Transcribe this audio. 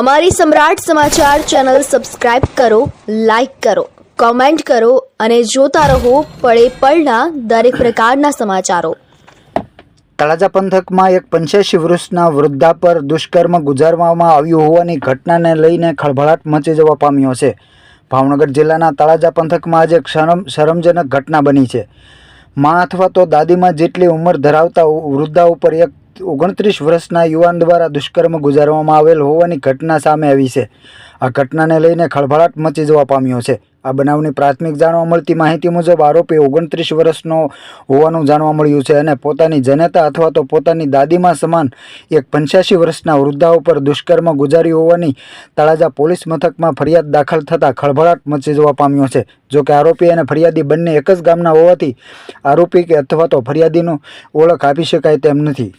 અમારી સમ્રાટ સમાચાર channel subscribe કરો, લાઇક કરો, કોમેન્ટ કરો અને જોતા રહો પળે પળના દરેક પ્રકારના સમાચારો. તળાજા પંથકમાં એક પંચ્યાસી વર્ષના વૃદ્ધા પર દુષ્કર્મ ગુજારવામાં આવ્યું હોવાની ઘટનાને લઈને ખળભળાટ મચી જવા પામ્યો છે. ભાવનગર જિલ્લાના તળાજા પંથકમાં આજે શરમ, શરમજનક ઘટના બની છે. મા અથવા તો દાદીમાં જેટલી ઉંમર ધરાવતા વૃદ્ધા ઉપર એક ઓગણત્રીસ વર્ષના યુવાન દ્વારા દુષ્કર્મ ગુજારવામાં આવેલ હોવાની ઘટના સામે આવી છે. આ ઘટનાને લઈને ખળભળાટ મચી જવા પામ્યો છે. આ બનાવની પ્રાથમિક જાણવા મળતી માહિતી મુજબ આરોપી ઓગણત્રીસ વર્ષનો હોવાનું જાણવા મળ્યું છે અને પોતાની જનેતા અથવા તો પોતાની દાદીમાં સમાન એક પંચ્યાસી વર્ષના વૃદ્ધા ઉપર દુષ્કર્મ ગુજાર્યું હોવાની તળાજા પોલીસ મથકમાં ફરિયાદ દાખલ થતાં ખળભળાટ મચી જવા પામ્યો છે. જો કે આરોપી અને ફરિયાદી બંને એક જ ગામના હોવાથી આરોપી કે અથવા તો ફરિયાદીનું ઓળખ આપી શકાય તેમ નથી.